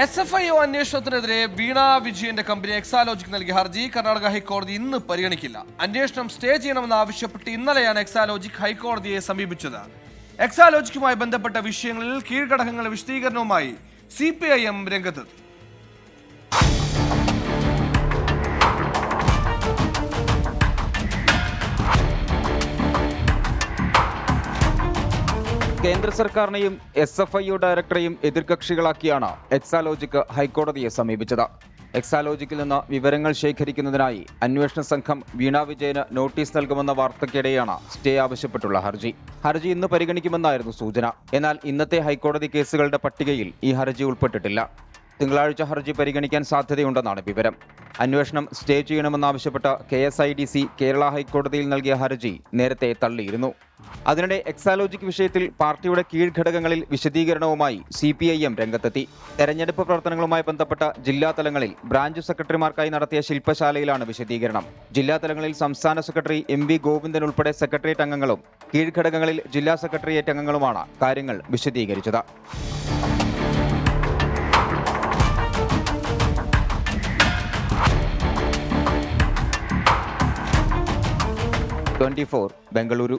S F I O അന്വേഷണത്തിനെതിരെ വീണ വിജയന്റെ കമ്പനി എക്സാലോജിക് നൽകിയ ഹർജി കർണാടക ഹൈക്കോടതി ഇന്ന് പരിഗണിക്കില്ല. അന്വേഷണം സ്റ്റേ ചെയ്യണമെന്ന് ആവശ്യപ്പെട്ട് ഇന്നലെയാണ് എക്സാലോജിക് ഹൈക്കോടതിയെ സമീപിച്ചത്. എക്സാലോജിക്കുമായി ബന്ധപ്പെട്ട വിഷയങ്ങളിൽ കീഴ്ഘടകങ്ങളുടെ വിശദീകരണവുമായി സി പി ഐ എം രംഗത്തെത്തി. കേന്ദ്ര സർക്കാരിനെയും എസ് എഫ് ഐ ഡയറക്ടറെയും എതിർകക്ഷികളാക്കിയാണ് എക്സാലോജിക്ക് ഹൈക്കോടതിയെ സമീപിച്ചത്. എക്സാലോജിക്കിൽ നിന്ന് വിവരങ്ങൾ ശേഖരിക്കുന്നതിനായി അന്വേഷണ സംഘം വീണ വിജയന് നോട്ടീസ് നൽകുമെന്ന വാർത്തയ്ക്കിടെയാണ് സ്റ്റേ ആവശ്യപ്പെട്ടുള്ള ഹർജി. ഹർജി ഇന്ന് പരിഗണിക്കുമെന്നായിരുന്നു സൂചന. എന്നാൽ ഇന്നത്തെ ഹൈക്കോടതി കേസുകളുടെ പട്ടികയിൽ ഈ ഹർജി ഉൾപ്പെട്ടിട്ടില്ല. തിങ്കളാഴ്ച ഹർജി പരിഗണിക്കാൻ സാധ്യതയുണ്ടെന്നാണ് വിവരം. അന്വേഷണം stay ചെയ്യണമെന്നാവശ്യപ്പെട്ട K S I D C Kerala ഹൈക്കോടതിയിൽ നൽകിയ ഹർജി നേരത്തെ തള്ളിയിരുന്നു. അതിനിടെ എക്സാലോജിക് വിഷയത്തിൽ പാർട്ടിയുടെ കീഴ്ഘടകങ്ങളിൽ വിശദീകരണവുമായി സി പി ഐ എം രംഗത്തെത്തി. തെരഞ്ഞെടുപ്പ് പ്രവർത്തനങ്ങളുമായി ബന്ധപ്പെട്ട ജില്ലാ തലങ്ങളിൽ ബ്രാഞ്ച് സെക്രട്ടറിമാർക്കായി നടത്തിയ ശില്പശാലയിലാണ് വിശദീകരണം. ജില്ലാ തലങ്ങളിൽ സംസ്ഥാന സെക്രട്ടറി എം വി ഗോവിന്ദൻ ഉൾപ്പെടെ സെക്രട്ടേറിയറ്റ് അംഗങ്ങളും കീഴ്ഘടകങ്ങളിൽ ജില്ലാ സെക്രട്ടേറിയറ്റ് അംഗങ്ങളുമാണ് കാര്യങ്ങൾ വിശദീകരിച്ചത്. Twenty four Bengaluru